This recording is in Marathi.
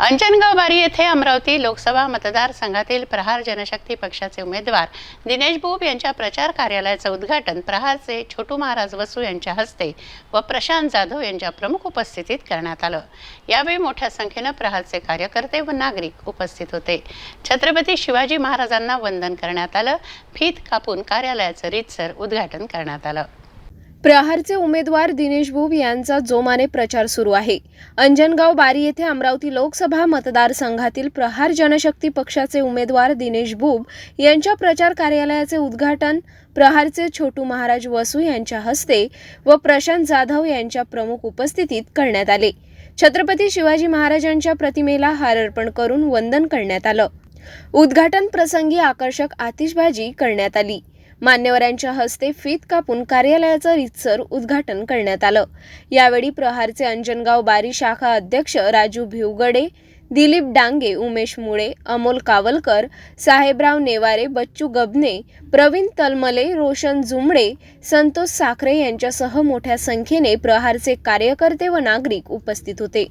अंजनगाव बारी येथे अमरावती लोकसभा मतदारसंघातील प्रहार जनशक्ती पक्षाचे उमेदवार दिनेश बुब यांच्या प्रचार कार्यालयाचं उद्घाटन प्रहारचे छोटू महाराज वसू यांच्या हस्ते व प्रशांत जाधव यांच्या प्रमुख उपस्थितीत करण्यात आलं. यावेळी मोठ्या संख्येनं प्रहारचे कार्यकर्ते व नागरिक उपस्थित होते. छत्रपती शिवाजी महाराजांना वंदन करण्यात आलं. फीत कापून कार्यालयाचं रीतसर उद्घाटन करण्यात आलं. प्रहारचे उमेदवार दिनेश बुब यांचा जोमाने प्रचार सुरू आहे. अंजनगाव बारी येथे अमरावती लोकसभा मतदारसंघातील प्रहार जनशक्ती पक्षाचे उमेदवार दिनेश बुब यांच्या प्रचार कार्यालयाचे उद्घाटन प्रहारचे छोटू महाराज वसू यांच्या हस्ते व प्रशांत जाधव यांच्या प्रमुख उपस्थितीत करण्यात आले. छत्रपती शिवाजी महाराजांच्या प्रतिमेला हार अर्पण करून वंदन करण्यात आलं. उद्घाटन प्रसंगी आकर्षक आतिषबाजी करण्यात आली. मान्यवरांच्या हस्ते फीत कापून कार्यालयाचं रितसर उद्घाटन करण्यात आलं. यावेळी प्रहारचे अंजनगाव बारी शाखा अध्यक्ष राजू भिवगडे दिलीप डांगे उमेश मुळे अमोल कावलकर साहेबराव नेवारे बच्चू गबने प्रवीण तलमले रोशन जुमडे संतोष साखरे यांच्यासह मोठ्या संख्येने प्रहारचे कार्यकर्ते व नागरिक उपस्थित होते.